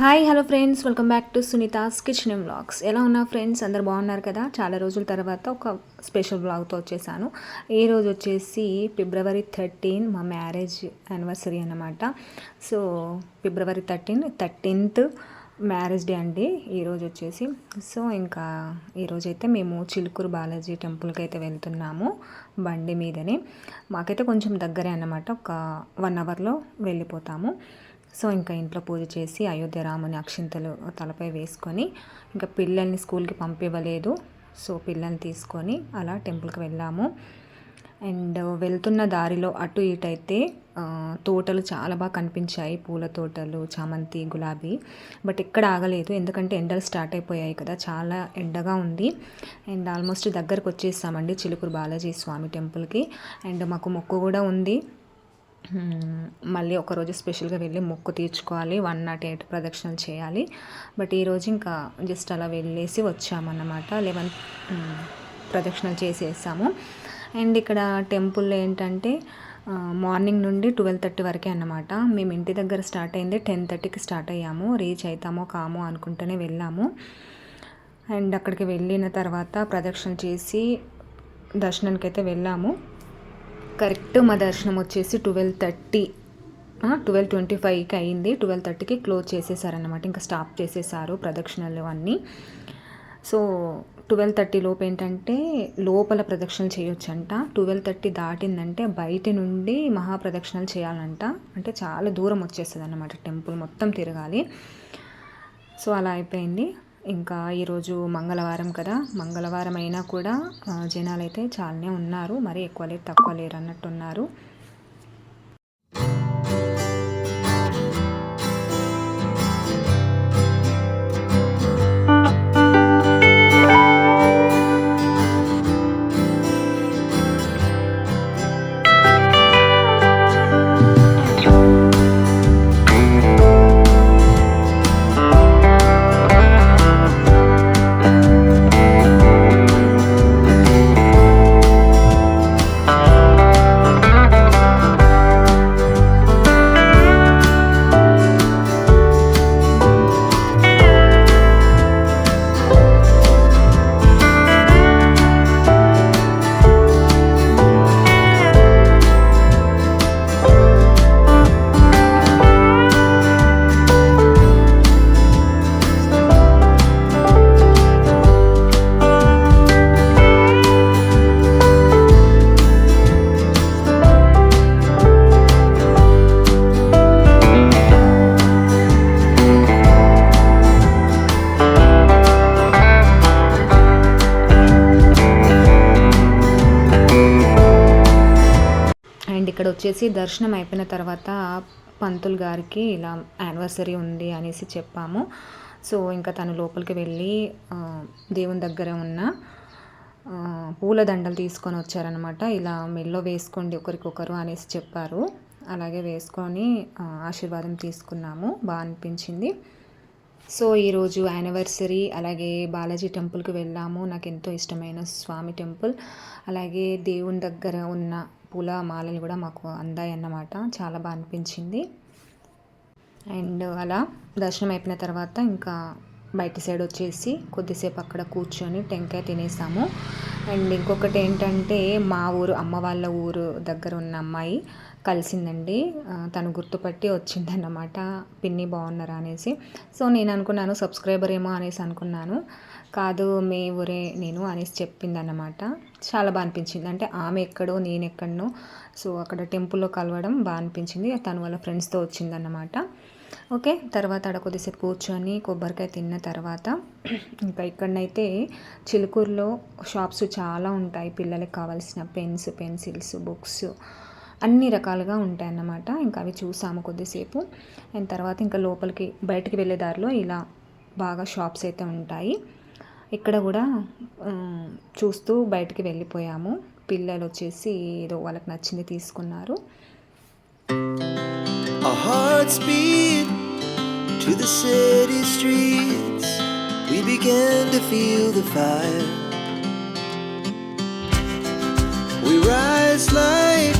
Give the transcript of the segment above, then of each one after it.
Hi hello friends welcome back to Sunitha's kitchen vlogs ఎలా ఉన్నా friends అందరు బాగున్నారు కదా? చాలా రోజుల తర్వాత ఒక స్పెషల్ వ్లాగ్తో వచ్చేసాను. ఈ రోజు వచ్చేసి ఫిబ్రవరి థర్టీన్ మా మ్యారేజ్ యానివర్సరీ అన్నమాట. So February thirteen thirteenth marriage day అండి. ఈరోజు వచ్చేసి. సో ఇంకా ఈరోజైతే మేము చిలుకూరు బాలాజీ టెంపుల్కి అయితే వెళ్తున్నాము బండి మీదనే. మాకైతే కొంచెం దగ్గరే అన్నమాట. ఒక వన్ అవర్లో వెళ్ళిపోతాము. సో ఇంకా ఇంట్లో పూజ చేసి అయోధ్య రాముని అక్షింతలు తలపై వేసుకొని ఇంకా పిల్లల్ని స్కూల్కి పంపివ్వలేదు. సో పిల్లల్ని తీసుకొని అలా టెంపుల్కి వెళ్ళాము. అండ్ వెళ్తున్న దారిలో అటు ఇటు అయితే తోటలు చాలా బాగా కనిపించాయి. పూల తోటలు చామంతి గులాబీ. బట్ ఎక్కడ ఆగలేదు. ఎందుకంటే ఎండలు స్టార్ట్ అయిపోయాయి కదా. చాలా ఎండగా ఉంది. అండ్ ఆల్మోస్ట్ దగ్గరకు వచ్చేసామండి చిలుకూరు బాలాజీ స్వామి టెంపుల్కి. అండ్ మాకు మొక్కు కూడా ఉంది. మళ్ళీ ఒకరోజు స్పెషల్గా వెళ్ళి మొక్కు తీర్చుకోవాలి వన్ నాట్ ఎయిట్ ప్రదక్షిణలు చేయాలి. బట్ ఈరోజు ఇంకా జస్ట్ అలా వెళ్ళేసి వచ్చామన్నమాట. లెవెన్ ప్రదక్షిణలు చేసేసాము. అండ్ ఇక్కడ టెంపుల్ ఏంటంటే మార్నింగ్ నుండి ట్వెల్వ్ థర్టీ వరకే అన్నమాట. మేము ఇంటి దగ్గర స్టార్ట్ అయింది టెన్ థర్టీకి స్టార్ట్ అయ్యాము. రీచ్ అవుతామో కామో అనుకుంటూనే వెళ్ళాము. అండ్ అక్కడికి వెళ్ళిన తర్వాత ప్రదక్షిణ చేసి దర్శనానికి అయితే వెళ్ళాము. కరెక్ట్ మా దర్శనం వచ్చేసి ట్వెల్వ్ థర్టీ. ట్వెల్వ్ ట్వంటీ ఫైవ్కి అయింది. ట్వెల్వ్ థర్టీకి క్లోజ్ చేసేసారనమాట ఇంకా స్టాప్ చేసేసారు ప్రదక్షిణలు అన్నీ. సో ట్వెల్వ్ థర్టీ లోపు ఏంటంటే లోపల ప్రదక్షిణలు చేయొచ్చంట. ట్వెల్వ్ థర్టీ దాటిందంటే బయట నుండి మహాప్రదక్షిణలు చేయాలంట. అంటే చాలా దూరం వచ్చేస్తుంది అన్నమాట టెంపుల్ మొత్తం తిరగాలి. సో అలా అయిపోయింది. ఇంకా ఈరోజు మంగళవారం కదా. మంగళవారం అయినా కూడా జనాలు అయితే చాలానే ఉన్నారు. మరి ఎక్కువ లేరు తక్కువ లేరు అన్నట్టున్నారు. వచ్చేసి దర్శనం అయిపోయిన తర్వాత పంతులు గారికి ఇలా యానివర్సరీ ఉంది అనేసి చెప్పాము. సో ఇంకా తను లోపలికి వెళ్ళి దేవుని దగ్గర ఉన్న పూలదండలు పూల దండలు తీసుకొని వచ్చారనమాట ఇలా మెల్లో వేసుకోండి ఒకరికొకరు అనేసి చెప్పారు. అలాగే వేసుకొని ఆశీర్వాదం తీసుకున్నాము. బాగా అనిపించింది. సో ఈరోజు యానివర్సరీ అలాగే బాలాజీ టెంపుల్కి వెళ్ళాము. నాకు ఎంతో ఇష్టమైన స్వామి టెంపుల్. అలాగే దేవుని దగ్గర ఉన్న పూల మాలలు కూడా మాకు అందాయి అన్నమాట చాలా బాగా అనిపించింది. అండ్ అలా దర్శనం అయిపోయిన తర్వాత ఇంకా బయట సైడ్ వచ్చేసి కొద్దిసేపు అక్కడ కూర్చొని టెంకాయ తినేసాము. అండ్ ఇంకొకటి ఏంటంటే మా ఊరు అమ్మ వాళ్ళ ఊరు దగ్గర ఉన్న అమ్మాయి కలిసిందండి. తను గుర్తుపట్టి వచ్చిందన్నమాట. పిన్ని బాగున్నారా అనేసి. సో నేను అనుకున్నాను సబ్స్క్రైబర్ ఏమో అనేసి అనుకున్నాను. కాదు మీ ఊరే నేను అనేసి చెప్పిందన్నమాట. చాలా బాగా అనిపించింది. అంటే ఆమె ఎక్కడో నేను ఎక్కడనో. సో అక్కడ టెంపుల్లో కలవడం బాగా అనిపించింది. తను వాళ్ళ ఫ్రెండ్స్తో వచ్చిందన్నమాట. ఓకే తర్వాత ఆడ కొద్దిసేపు కూర్చొని కొబ్బరికాయ తిన్న తర్వాత ఇంకా ఇక్కడనైతే చిలుకూరులో షాప్స్ చాలా ఉంటాయి. పిల్లలకి కావాల్సిన పెన్స్ పెన్సిల్స్ బుక్స్ అన్ని రకాలుగా ఉంటాయి అన్నమాట ఇంకా అవి చూసాము కొద్దిసేపు. అండ్ తర్వాత ఇంకా లోపలికి బయటికి వెళ్ళే దారిలో ఇలా బాగా షాప్స్ అయితే ఉంటాయి. ఇక్కడ కూడా చూస్తూ బయటికి వెళ్ళిపోయాము. పిల్లలు వచ్చేసి ఏదో వాళ్ళకి నచ్చింది తీసుకున్నారు. To the city streets. We began to feel the fire. We rise like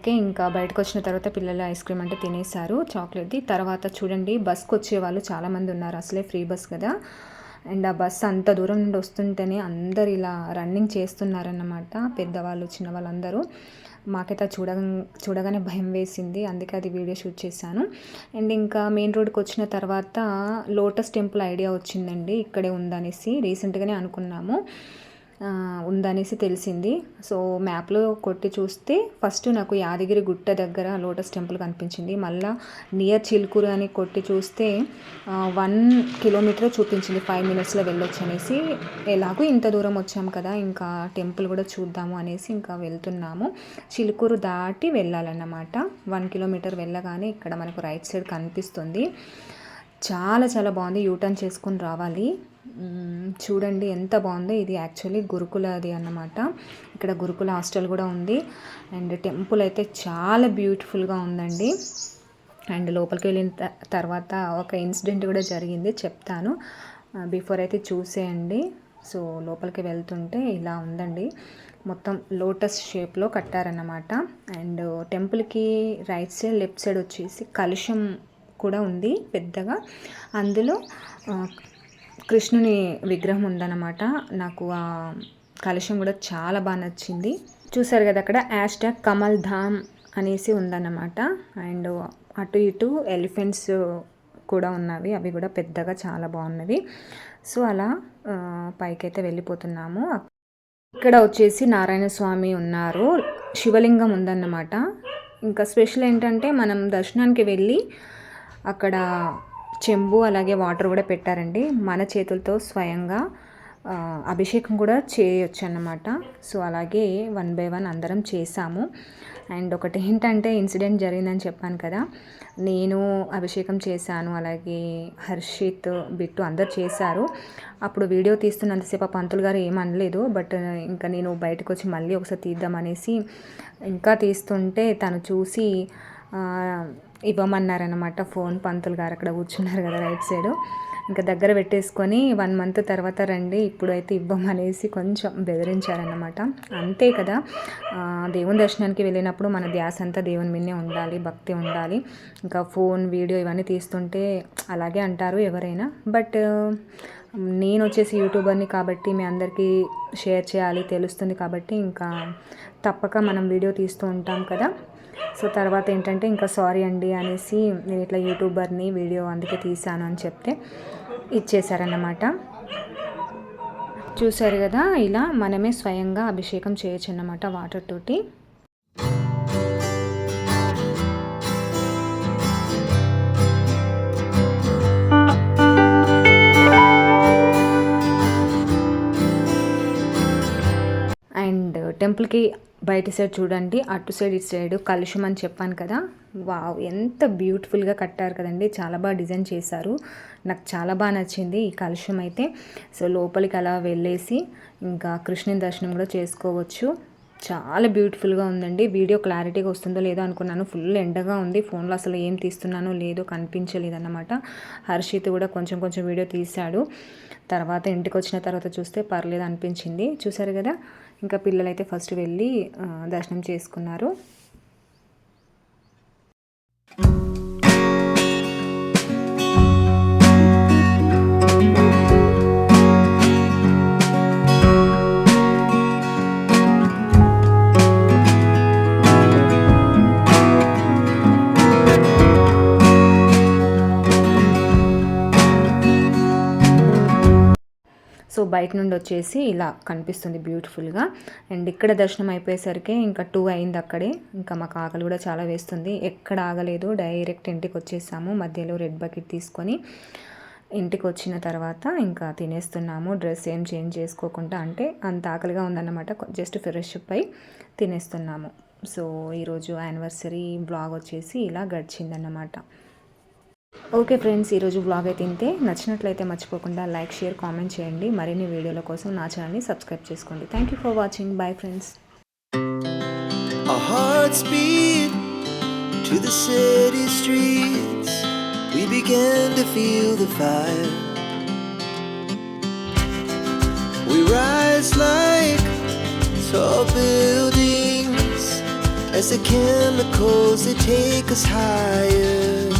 okay ఇంకా బయటకు వచ్చిన తర్వాత పిల్లలు ఐస్ క్రీమ్ అంటే తినేశారు చాక్లెట్ది. తర్వాత చూడండి బస్కి వచ్చే వాళ్ళు చాలామంది ఉన్నారు అసలే ఫ్రీ బస్ కదా. అండ్ ఆ బస్ అంత దూరం నుండి వస్తుంటేనే అందరు ఇలా రన్నింగ్ చేస్తున్నారన్నమాట పెద్దవాళ్ళు చిన్నవాళ్ళు అందరూ మాకైతే అది చూడ చూడగానే భయం వేసింది అందుకే అది వీడియో షూట్ చేశాను. అండ్ ఇంకా మెయిన్ రోడ్కి వచ్చిన తర్వాత లోటస్ టెంపుల్ ఐడియా వచ్చిందండి ఇక్కడే ఉందనేసి రీసెంట్గానే అనుకున్నాము. ఉందనేసి తెలిసింది. సో మ్యాప్లో కొట్టి చూస్తే ఫస్ట్ నాకు యాదగిరి గుట్ట దగ్గర లోటస్ టెంపుల్ కనిపించింది. మళ్ళా నియర్ చిలుకూరు అని కొట్టి చూస్తే వన్ కిలోమీటర్ చూపించింది ఫైవ్ మినిట్స్లో వెళ్ళొచ్చు అనేసి ఎలాగో ఇంత దూరం వచ్చాం కదా ఇంకా టెంపుల్ కూడా చూద్దాము అనేసి ఇంకా వెళ్తున్నాము. చిలుకూరు దాటి వెళ్ళాలన్నమాట. వన్ కిలోమీటర్ వెళ్ళగానే ఇక్కడ మనకు రైట్ సైడ్ కనిపిస్తుంది. చాలా చాలా బాగుంది. యూటర్న్ చేసుకొని రావాలి. చూడండి ఎంత బాగుందో. ఇది యాక్చువల్లీ గురుకులది అన్నమాట. ఇక్కడ గురుకుల హాస్టల్ కూడా ఉంది. అండ్ టెంపుల్ అయితే చాలా బ్యూటిఫుల్గా ఉందండి. అండ్ లోపలికి వెళ్ళిన తర్వాత ఒక ఇన్సిడెంట్ కూడా జరిగింది. చెప్తాను. బిఫోర్ అయితే చూసేయండి. సో లోపలికి వెళ్తుంటే ఇలా ఉందండి. మొత్తం లోటస్ షేప్లో కట్టారన్నమాట. అండ్ టెంపుల్కి రైట్ సైడ్ లెఫ్ట్ సైడ్ వచ్చేసి కలుషం కూడా ఉంది పెద్దగా. అందులో కృష్ణుని విగ్రహం ఉందన్నమాట. నాకు ఆ కలుషం కూడా చాలా బాగా నచ్చింది. చూసారు కదా అక్కడ యాష్ ట్యాగ్ కమల్ ధామ్ అనేసి ఉందన్నమాట. అండ్ అటు ఇటు ఎలిఫెంట్స్ కూడా ఉన్నవి. అవి కూడా పెద్దగా చాలా బాగున్నవి. సో అలా పైకైతే వెళ్ళిపోతున్నాము. ఇక్కడ వచ్చేసి నారాయణ స్వామి ఉన్నారు. శివలింగం ఉందన్నమాట. ఇంకా స్పెషల్ ఏంటంటే మనం దర్శనానికి వెళ్ళి అక్కడ చెంబు అలాగే వాటర్ కూడా పెట్టారండి. మన చేతులతో స్వయంగా అభిషేకం కూడా చేయొచ్చు అన్నమాట సో అలాగే వన్ బై వన్ అందరం చేసాము. అండ్ ఒకటి ఏంటంటే ఇన్సిడెంట్ జరిగిందని చెప్పాను కదా. నేను అభిషేకం చేశాను అలాగే హర్షిత్ బిట్టు అందరు చేశారు. అప్పుడు వీడియో తీస్తున్నంతసేపు ఆ పంతులు గారు ఏమనలేదు బట్ ఇంకా నేను బయటకు వచ్చి మళ్ళీ ఒకసారి తీద్దామనేసి ఇంకా తీస్తుంటే తను చూసి ఇవ్వమన్నారనమాట ఫోన్ పంతులు గారు అక్కడ కూర్చున్నారు కదా రైట్ సైడ్. ఇంకా దగ్గర పెట్టేసుకొని వన్ మంత్ తర్వాత రండి ఇప్పుడైతే ఇవ్వమనేసి కొంచెం బెదిరించారనమాట అంతే కదా. దేవుని దర్శనానికి వెళ్ళినప్పుడు మన ధ్యాస అంతా దేవుని మీదనే ఉండాలి భక్తి ఉండాలి. ఇంకా ఫోన్ వీడియో ఇవన్నీ తీస్తుంటే అలాగే అంటారు ఎవరైనా. బట్ నేను వచ్చేసి యూట్యూబర్ని కాబట్టి మీ అందరికీ షేర్ చేయాలి తెలుస్తుంది కాబట్టి ఇంకా తప్పక మనం వీడియో తీస్తూ ఉంటాం కదా. సో తర్వాత ఏంటంటే ఇంకా సారీ అండి అనేసి నేను ఇట్లా యూట్యూబర్ని వీడియో అందుకే తీసాను అని చెప్తే ఇచ్చేసారన్నమాట చూశారు కదా ఇలా మనమే స్వయంగా అభిషేకం చేయొచ్చు అన్నమాట వాటర్ తోటి. టెంపుల్కి బయట సైడ్ చూడండి అటు సైడ్ ఇటు సైడ్ కలుషం అని చెప్పాను కదా. వావ్! ఎంత బ్యూటిఫుల్గా కట్టారు కదండి. చాలా బాగా డిజైన్ చేశారు. నాకు చాలా బాగా నచ్చింది ఈ కలుషం అయితే. సో లోపలికి అలా వెళ్ళేసి ఇంకా కృష్ణుని దర్శనం కూడా చేసుకోవచ్చు. చాలా బ్యూటిఫుల్గా ఉందండి. వీడియో క్లారిటీగా వస్తుందో లేదో అనుకున్నాను. ఫుల్ ఎండగా ఉంది. ఫోన్లో అసలు ఏం తీస్తున్నానో లేదో కనిపించలేదన్నమాట. హర్షిత్ కూడా కొంచెం కొంచెం వీడియో తీశాడు. తర్వాత ఇంటికి వచ్చిన తర్వాత చూస్తే పర్లేదు అనిపించింది. చూసారు కదా? ఇంకా పిల్లలైతే ఫస్ట్ వెళ్ళి ఆ, దర్శనం చేసుకున్నారు. బయట నుండి వచ్చేసి ఇలా కనిపిస్తుంది బ్యూటిఫుల్గా. అండ్ ఇక్కడ దర్శనం అయిపోయేసరికి ఇంకా టూ అయింది అక్కడే. ఇంకా మాకు ఆకలి కూడా చాలా వేస్తుంది. ఎక్కడ ఆగలేదు. డైరెక్ట్ ఇంటికి వచ్చేసాము. మధ్యలో రెడ్ బకెట్ తీసుకొని ఇంటికి వచ్చిన తర్వాత ఇంకా తినేస్తున్నాము. డ్రెస్ ఏం చేంజ్ చేసుకోకుండా అంటే అంత ఆకలిగా ఉందన్నమాట. జస్ట్ ఫ్రెష్ అప్ అయి తినేస్తున్నాము. సో ఈరోజు యానివర్సరీ బ్లాగ్ వచ్చేసి ఇలా గడిచిందన్నమాట. ఓకే ఫ్రెండ్స్ ఈరోజు బ్లాగ్ అయితే ఇంతే నచ్చినట్లయితే మర్చిపోకుండా లైక్ షేర్ కామెంట్ చేయండి మరిన్ని వీడియోల కోసం నా ఛానల్ని సబ్స్క్రైబ్ చేసుకోండి thank you for watching bye friends Our hearts beat to the city streets. We began to feel the fire. We rise like tall buildings as the chemicals they take us higher.